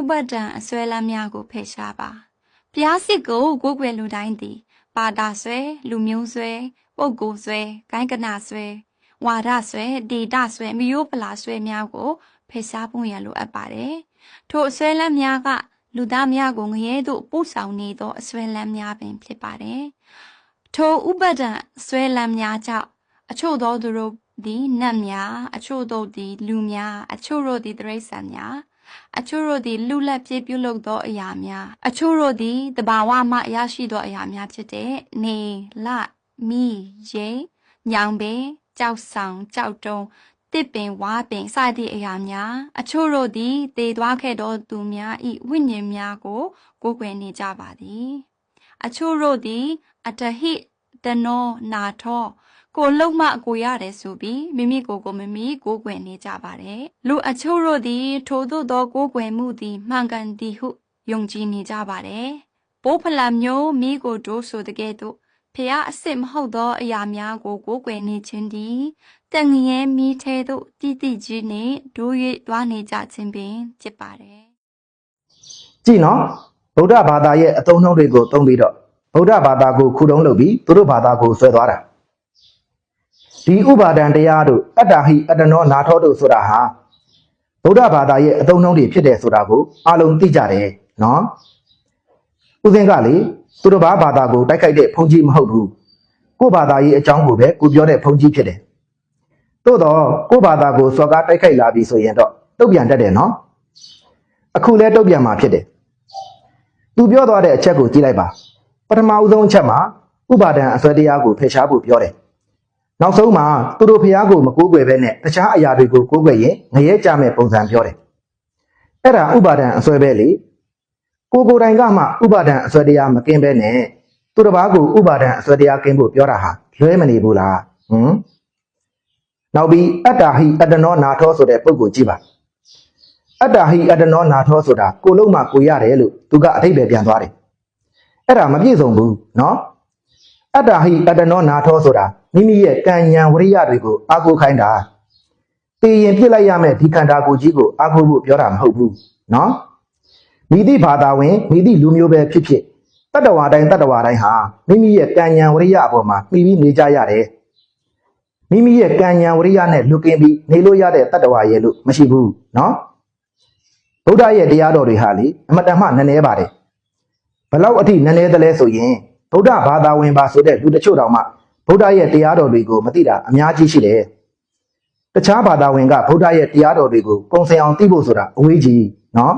ဥပဒံအစွဲလမ်းများကိုဖယ်ရှားပါဘုရားစစ်ကိုကိုးကွယ်လူတိုင်းသည် ပါတာဆွဲလူမျိုးဆွဲပုဂ္ဂိုလ်ဆွဲဂိုင်းကနာဆွဲဝါဒဆွဲဒေတာဆွဲမိယိုးပလာဆွဲများကိုဖယ်ရှားဖို့ရန်လိုအပ်ပါတယ်ထိုအစွဲလမ်းများကလူသားများကိုငရဲသို့ပို့ဆောင်နေသောအစွဲလမ်းများပင်ဖြစ်ပါတယ်ထိုဥပဒံအစွဲလမ်းများကြောင့်အချို့သောသူတို့သည်နတ်များအချို့တို့သည်လူများအချို့တို့သည်တိရစ္ဆာန်များ အချို့တို့သည်လူလက်ပြေးပြုလုပ်သောအရာများအချို့တို့သည်တဘာဝမှရရှိသောအရာများဖြစ်တဲ့နေလမီရေညောင်ပင်ကြောက်ဆောင်ကြောက်တုံးတစ်ပင်ဝါပင်စသည့်အရာများအချို့တို့သည်တည်သွားခဲ့သောသူများဤဝိညာဉ်များကိုကိုးကွယ်နေကြပါသည် အချို့တို့သည်အတဟိတနောနာထော ကိုလုံးမကိုရတယ်ဆိုပြီးမိမိကိုယ်ကိုမိမိကိုးကွယ်နေကြပါတယ်လူအချို့တို့သည်ထိုသို့သောကိုးကွယ်မှုသည်မှန်ကန်သည်ဟုယုံကြည်နေကြပါတယ်ပိုးဖလာမျိုးမိကိုတို့ဆိုတဲ့ကဲ့သို့ဖះအစ်စ်မဟုတ်သောအရာများကိုကိုးကွယ်နေခြင်းသည်တန်ငရဲမိထဲသို့တည်တည်ကြီးနှင့်ဒိုး၍တွားနေကြခြင်းပင်ဖြစ်ပါတယ်ကြည့်နော်ဗုဒ္ဓဘာသာရဲ့အသုံးအနှုန်းတွေကိုသုံးပြီးတော့ဗုဒ္ဓဘာသာကိုခုတုံးလုပ်ပြီးသူတို့ဘာသာကိုဆွဲသွားတာ ဒီဥပါဒံတရားတို့အတ္တဟိအတ္တနောနာထောတို့ဆိုတာဟာဗုဒ္ဓဘာသာရဲ့အသုံးအနှုန်းတွေဖြစ်တယ်ဆိုတာကိုအားလုံးသိကြတယ်နော်ဦးစင်းကလေသူတို့ဘာဘာသာကိုတိုက်ခိုက်တဲ့ဘုန်းကြီးမဟုတ်ဘူးကိုယ့်ဘာသာရေးအကြောင်းကိုပဲကိုပြောတဲ့ဘုန်းကြီးဖြစ်တယ်သို့တော့ကိုယ့်ဘာသာကိုစော်ကားတိုက်ခိုက်လာပြီဆိုရင်တော့တုတ်ပြန်တတ်တယ်နော်အခုလဲတုတ်ပြန်มาဖြစ်တယ်။သူပြောသွားတဲ့အချက်ကိုကြည့်လိုက်ပါ။ပထမဦးဆုံးအချက်မှာဥပါဒံအစွဲတရားကိုဖယ်ရှားဖို့ပြောတယ်။ နောက်ဆုံးမှာသူတို့ဖျားကိုမကိုးကွယ်ဘဲနဲ့တခြားအရာတွေကိုကိုးကွယ်ရင်ငရဲကြမဲ့ပုံစံပြောတယ်။အဲ့ဒါဥပါဒံအစွဲပဲလေ။ကိုယ်ကိုယ်တိုင်ကမှဥပါဒံအစွဲတရားမကင်းဘဲနဲ့သူတစ်ပါးကိုဥပါဒံအစွဲတရားကင်းဖို့ပြောတာဟာလွဲမနေဘူးလား။ဟမ်။နောက်ပြီးအတ္တဟိအတ္တနောနာထောဆိုတဲ့ပုဂ္ဂိုလ်ကြည့်ပါ။ အတ္တဟိအတ္တနောနာထောဆိုတာကိုလုံးမှကိုရတယ်လို့သူကအထိပ္ပယ်ပြန်သွားတယ်အဲ့ဒါမပြည့်စုံဘူးเนาะ အတ္တဟိအတ္တနောနာထောဆိုတာမိမိရဲ့ကံဉာဏ်ဝရိယတွေကိုအာကိုခိုင်းတာတေရင်ပြစ်လိုက်ရမယ်ဒီခန္ဓာကိုယ်ကြီးကိုအာကိုဖို့ပြောတာမဟုတ်ဘူးနော်မိတိဘာသာဝင်မိတိလူမျိုးပဲဖြစ်ဖြစ်တတ္တဝါတိုင်းတတ္တဝါတိုင်းဟာမိမိရဲ့ကံဉာဏ်ဝရိယအပေါ်မှာမှီပြီးနေကြရတယ်မိမိရဲ့ကံဉာဏ်ဝရိယနဲ့လူကင်းပြီးနေလို့ရတဲ့တတ္တဝါရဲ့လို့မရှိဘူးနော်ဗုဒ္ဓရဲ့တရားတော်တွေဟာလေအမတန်မှနည်းနည်းပါတယ်ဘလောက်အထိနည်းနည်းသလဲဆိုရင် ဗုဒ္ဓဘာသာဝင်ပါဆိုတဲ့လူတချို့တောင်မှဗုဒ္ဓရဲ့တရားတော်တွေကိုမသိတာအများကြီးရှိတယ်တခြားဘာသာဝင်ကဗုဒ္ဓရဲ့တရားတော်တွေကိုပုံစံအောင်သိဖို့ဆိုတာအဝေးကြီးနော်